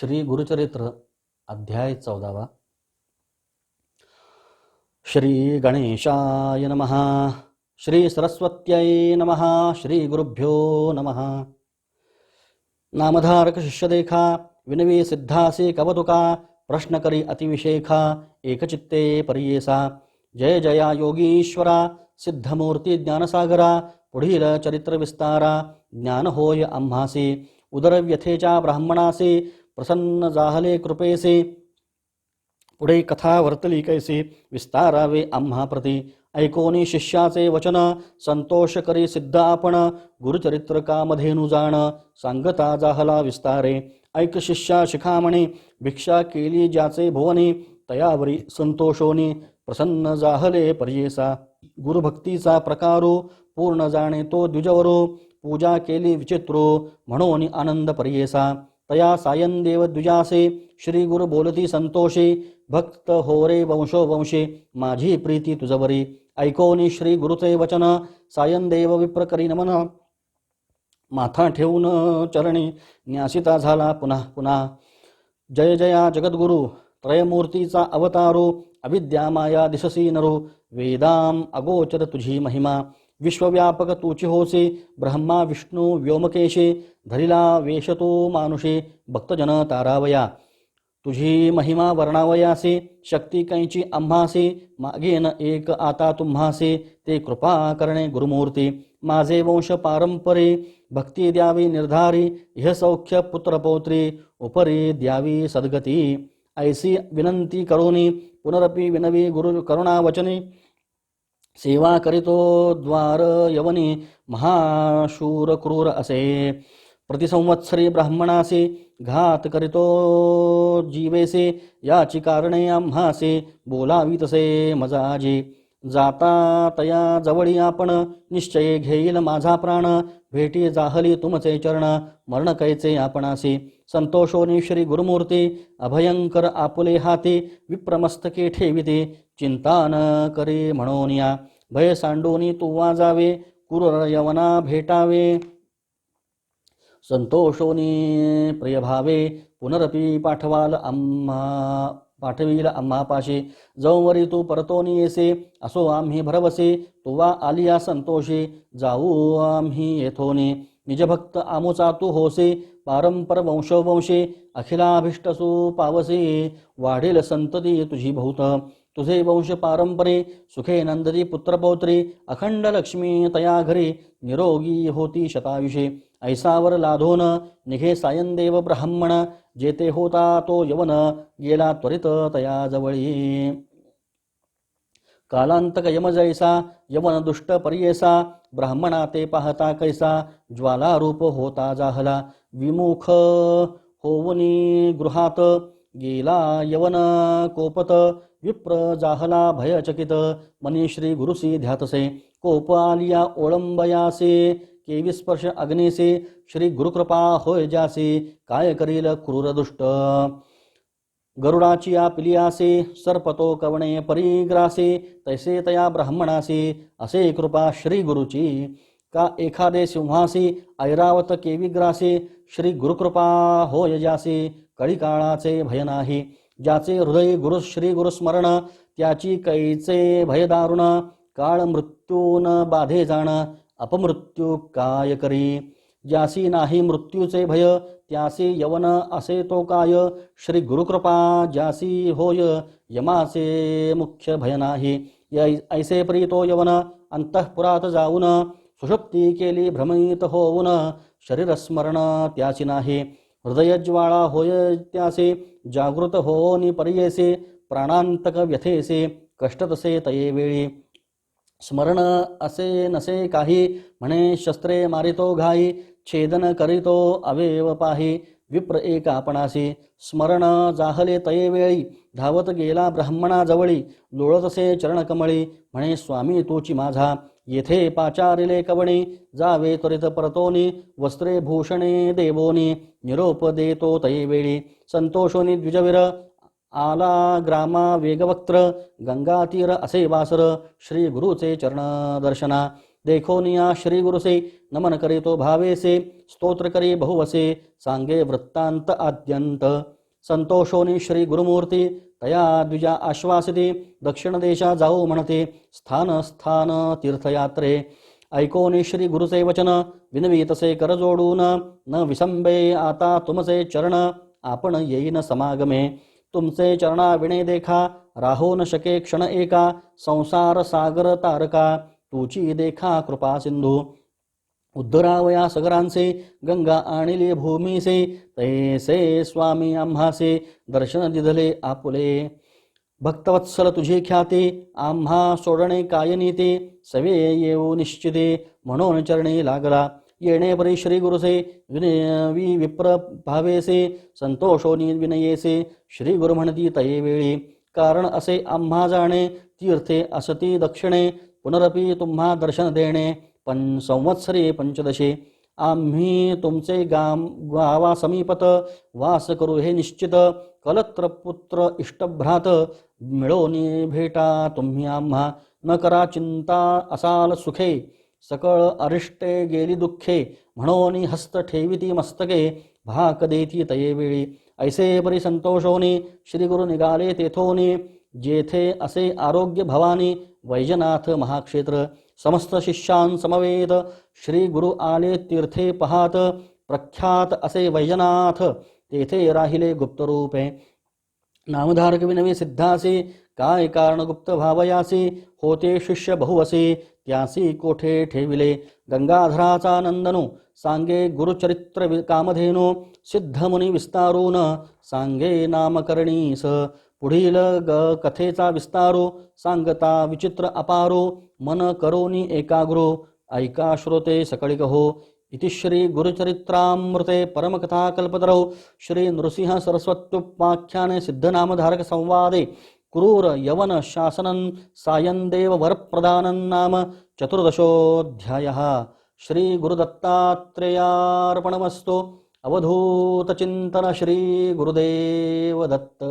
श्री गुरुचरित्र अध्याय चौदावा. श्री गणेशाय नमः. श्री सरस्वत्यै नमः. श्री गुरुभ्यो नमः. नामधारक शिष्यदेखा विनवी सिद्धासे कवतुका प्रश्न करी अतिविशेखा एकचित्ते परियेसा. जय जया योगीश्वरा सिद्धमूर्ती ज्ञानसागरा पुढील चरित्र विस्तारा ज्ञान होय आम्हासी उदरव्यथेच्या ब्राह्मणासी प्रसन्न जाहले कृपेसे। पुढे कथा वर्तली कैसे विस्तारावे आम्हा प्रती। ऐकोनी शिष्याचे वचन संतोष करी सिद्ध आपण गुरुचरित्र कामधेनु जाण सांगता जाहला विस्तारे। ऐक शिष्या शिखामणी भिक्षा केली ज्याचे भुवनी तयावरी संतोषोनी। प्रसन्न जाहले पर्येसा। गुरुभक्तीचा प्रकारो पूर्ण जाणे तो द्विजवरो। पूजा केली विचित्रो म्हणून आनंद पर्येसा। तया सायन देव द्विजासे श्री गुरु बोलती संतोषे भक्त हो रे वंशो वंशे माझी प्रीती तुझवरी. ऐकोनी श्री गुरुचे वचन सायन देव विप्र करी नमन. माथा ठेवून चरणी न्यासिता झाला पुन्हा पुन्हा. जय जया जगद्गुरु त्रयमूर्तीचा अवतारो अविद्या माया दिससी नरो. वेदाम अगोचर तुझी महिमा. विश्वव्यापक तुची होसे ब्रह्मा विष्णू व्योमकेशे धरिला वेशतो मानुषे भक्तजन तारावया। तुझी महिमा वर्णावयासे शक्ती कैची आम्हासे मागेन एक आता तुम्हासे ते कृपा करणे गुरुमूर्ती। माझे वंश पारंपरे भक्ती द्यावी निर्धारी ह्य सौख्य पुत्रपौत्री उपरी द्यावी सद्गती। ऐसी विनंती करोनी पुनरपि विनवी गुरु करुणावचने। सेवा करीतो द्वार यवनी महाशूर क्रूर असे। प्रतिसंवत्सरी ब्राह्मणासे घात करीतो जीवेसे याची कारणे आम्हासे बोलावी तसे मजाजे। जाता तया जवळी आपण निश्चय घेईल माझा प्राण भेटी जाहली तुमचे चरण मरण कैचे आपणासी। संतोषोनी श्री गुरुमूर्ती अभयंकर आपुले हाती विप्रमस्तके ठेविते चिंता न करे म्हणून या भय सांडोनी तू वाजावे कुरर यवना भेटावे। संतोषोनी प्रियभावे पुनरपी पाठवाल आम्हा पाठवील आम्हापाशी जवरी तू परतोनी येसे असो आम्ही भरवसे तुवा आलिया संतोषे जाऊ आम्ही येथोनी। निजभक्त आमुचा तू होसे पारंपर वंशवंशे अखिलाभिष्टसो पावसे वाढेल संतती तुझी भौत। तुझे वंश पारंपरे सुखे नंदती पुत्रपौत्री अखंड लक्ष्मी तया घरे निरोगी होती शतायुषे। ऐसावर लाधोन निघे सायनदेव ब्राह्मण जेते होता तो यवन गेला त्वरित तया जवळी। कालांतक यम जैसा यवन दुष्ट पर्येसा ब्राह्मणा ते पाहता कैसा ज्वाला रूप होता जाहला. विमुख होवनी गृहात गेला यवन कोपत विप्र जाहला भयचकित. मनी श्री गुरुसी ध्यातसे कोप आलिया ओळंबयासे केवी स्पर्श अग्नेसे श्री गुरुकृपा होय जासे काय करील क्रूर दुष्ट? गरुडाची पिलियासे सर्पतो कवणे परिग्रासे तैसे तया ब्राह्मणासे असे कृपा श्री गुरुची. का एखादे सिंहासी ऐरावत केविग्रासे श्री गुरुकृपा होय जासे कळीकाळाचे भय नाही. ज्याचे हृदय गुरु श्री गुरुस्मरण त्याची कैचे भयदारुण काळ मृत्यून बाधे जाण अपमृत्यू काय करी? ज्यासी नाही मृत्यूचे भय त्यासी यवन असे तो काय श्री गुरुकृपा ज्यासी होय यमासे मुख्य भय नाही. यै- ऐसे प्रीतो यवन अंतःपुरात जाऊन सुषुप्ती केली भ्रमित होऊन. शरीरस्मरण त्याची नाही. हृदयज्वाळा होय त्यासे जागृत होनी पर्येसे प्राणांतक व्यथेसे कष्ट तसे तये वेळी. स्मरण असे नसे काही म्हणे शस्त्रे मारितो घाई छेदन करीतो अवेव पाही विप्र एक आपणासी स्मरण जाहले तये वेळी धावत गेला ब्राह्मणाजवळी लोळतसे चरणकमळी म्हणे स्वामी तोची माझा येथे पाचारिले कवणी जावे त्वरित परतोनी वस्त्रे भूषणे देवोनी निरोप देतो तये वेळी संतोषोनी द्विजवीर आला ग्रामा वेगवक्त्र गंगातीर असे वासर श्री गुरुचे चरण दर्शना. देखो निया श्री गुरुसे नमन करीतो तो स्तोत्र करी बहुवसे सांगे वृत्तांत आद्यंत संतोषोनी श्री गुरुमूर्ती तया द्विजा आश्वासिते दक्षिण देशा जाऊ म्हणते स्थान स्थान तीर्थयात्रे. ऐकोनी श्री गुरुचे वचन विनवी तसे कर जोडून न विसंबे आता तुमचे चरण आपण येईन समागमे. तुमचे चरणा विणे देखा राहो न शके क्षण एका संसार सागर तारका तुची देखा कृपा सिंधू. उद्धरावया सगरांचे गंगा आणिले भूमीसे तैसे स्वामी आम्हासे दर्शन दिधले आपुले. भक्तवत्सल तुझे ख्याते आम्हा सोडणे कायनीते सवे येऊ निश्चिते म्हणून चरणी लागला. येणे परी श्री गुरुसे विनय वि विप्र भावेसे संतोषोनी विनयेसे श्री गुरु म्हणती तये वेळी. कारण असे आम्हा जाणे तीर्थे असती दक्षिणे पुनरपी तुम्हा दर्शन देणे पण संवत्सरे पंचदशे. आम्ही तुमचे गाम गावा समीपत वास करू हे निश्चित. कलत्र पुत्र इष्टभ्रात मिळोनी भेटा तुम्ही आम्हा. न करा चिंता असाल सुखे. सकळ अरिष्टे गेली दुःखे म्हणून हस्त ठेविती मस्तके भाक देती तये वेळी. ऐसे परी संतोषोनी श्रीगुरु निघाले तेथोनी जेथे असे आरोग्य भवानी वैजनाथ महाक्षेत्र समस्त शिष्यांसमवेत श्री गुरु आले तीर्थे पहात प्रख्यात असे वैजनाथ तेथे राहिले गुप्तरूपे. नामधारक विनवे सिद्धासी काय कारणगुप्त भावयासी होते शिष्य बहुवसे त्यासी कोठे ठेविले? गंगाधराचा नंदनु सांगे गुरुचरित्र वि- कामधेनु सिद्धमुनी विस्तारून सांगे नामकरणीस पुढील ग कथेचा विस्तारो सांगता विचित्र अपारो मन करोनी एकाग्रो ऐका श्रोते सकळी कहो ಇತಿ ಶ್ರೀ ಗುರುಚರಿತ್ರಾಮೃತೆ ಪರಮಕಥಾಕಲ್ಪತರೌ ಶ್ರೀ ನೃಸಿಂಹ ಸರಸ್ವತ್ಯುಪಾಖ್ಯಾನೆ ಸಿದ್ಧನಾಮಧಾರಕ ಸಂವಾದೆ ಕ್ರೂರ ಯವನ ಶಾಸನನ್ ಸಾಯಂದೇವ ವರಪ್ರದಾನನ್ ನಾಮ ಚತುರ್ದಶೋಧ್ಯಾಯ ಶ್ರೀ ಗುರುದತ್ತಾತ್ರೇಯಾರ್ಪಣಮಸ್ತು ಅವಧೂತಚಿಂತನ ಶ್ರೀ ಗುರುದೇವ ದತ್ತ